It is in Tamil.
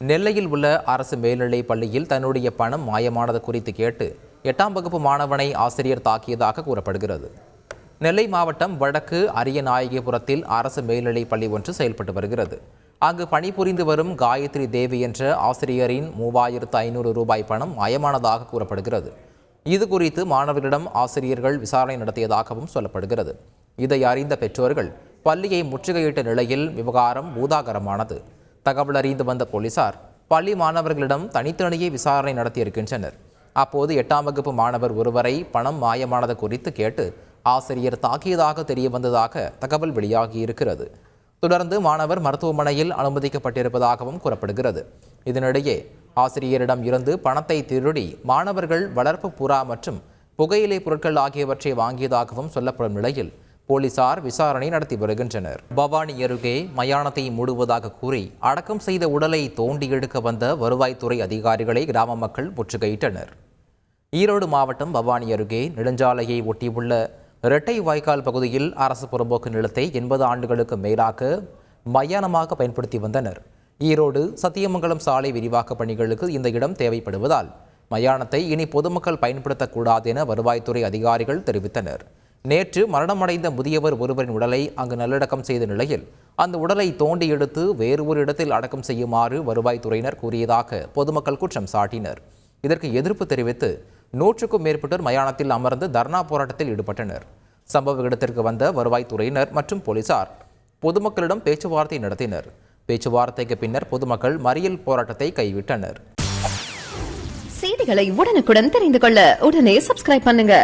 நெல்லையில் உள்ள அரசு மேல்நிலைப் பள்ளியில் தன்னுடைய பணம் மாயமானது குறித்து கேட்டு எட்டாம் வகுப்பு மாணவனை ஆசிரியர் தாக்கியதாக கூறப்படுகிறது. நெல்லை மாவட்டம் வடக்கு அரியநாயகிபுரத்தில் அரசு மேல்நிலைப் பள்ளி ஒன்று செயல்பட்டு வருகிறது. அங்கு பணிபுரிந்து வரும் காயத்ரி தேவி என்ற ஆசிரியரின் மூவாயிரத்து ஐநூறு ரூபாய் பணம் மாயமானதாக கூறப்படுகிறது. இது குறித்து மாணவர்களிடம் ஆசிரியர்கள் விசாரணை நடத்தியதாகவும் சொல்லப்படுகிறது. இதை அறிந்த பெற்றோர்கள் பள்ளியை முற்றுகையிட்ட நிலையில் விவகாரம் பூதாகரமானது. தகவல் அறிந்து வந்த போலீசார் பள்ளி மாணவர்களிடம் தனித்தனியே விசாரணை நடத்தியிருக்கின்றனர். அப்போது எட்டாம் வகுப்பு மாணவர் ஒருவரை பணம் மாயமானது குறித்து கேட்டு ஆசிரியர் தாக்கியதாக தெரிய வந்ததாக தகவல் வெளியாகியிருக்கிறது. தொடர்ந்து மாணவர் மருத்துவமனையில் அனுமதிக்கப்பட்டிருப்பதாகவும் கூறப்படுகிறது. இதனிடையே ஆசிரியரிடம் இருந்து பணத்தை திருடி மாணவர்கள் வளர்ப்பு புறா மற்றும் புகையிலை பொருட்கள் ஆகியவற்றை வாங்கியதாகவும் சொல்லப்படும் நிலையில் போலீசார் விசாரணை நடத்தி வருகின்றனர். பவானி அருகே மயானத்தை மூடுவதாக கூறி அடக்கம் செய்த உடலை தோண்டி எடுக்க வந்த வருவாய்த்துறை அதிகாரிகளை கிராம மக்கள் முற்றுகையிட்டனர். ஈரோடு மாவட்டம் பவானி அருகே நெடுஞ்சாலையை ஒட்டியுள்ள இரட்டை வாய்க்கால் பகுதியில் அரசு புறம்போக்கு நிலத்தை எண்பது ஆண்டுகளுக்கு மேலாக மயானமாக பயன்படுத்தி வந்தனர். ஈரோடு சத்தியமங்கலம் சாலை விரிவாக்க பணிகளுக்கு இந்த இடம் தேவைப்படுவதால் மயானத்தை இனி பொதுமக்கள் பயன்படுத்தக்கூடாது என வருவாய்த்துறை அதிகாரிகள் தெரிவித்தனர். நேற்று மரணமடைந்த முதியவர் ஒருவரின் உடலை அங்கு நல்லடக்கம் செய்த நிலையில் அந்த உடலை தோண்டி எடுத்து வேறு ஒரு இடத்தில் அடக்கம் செய்யுமாறு வருவாய்த்துறையினர் கூறியதாக பொதுமக்கள் குற்றம் சாட்டினர். இதற்கு எதிர்ப்பு தெரிவித்து நூற்றுக்கும் மேற்பட்டோர் மயானத்தில் அமர்ந்து தர்ணா போராட்டத்தில் ஈடுபட்டனர். சம்பவ இடத்திற்கு வந்த வருவாய்த்துறையினர் மற்றும் போலீசார் பொதுமக்களிடம் பேச்சுவார்த்தை நடத்தினர். பேச்சுவார்த்தைக்கு பின்னர் பொதுமக்கள் மறியல் போராட்டத்தை கைவிட்டனர். செய்திகளை உடனுக்குடன் தெரிந்து கொள்ள உடனே சப்ஸ்கிரைப் பண்ணுங்க.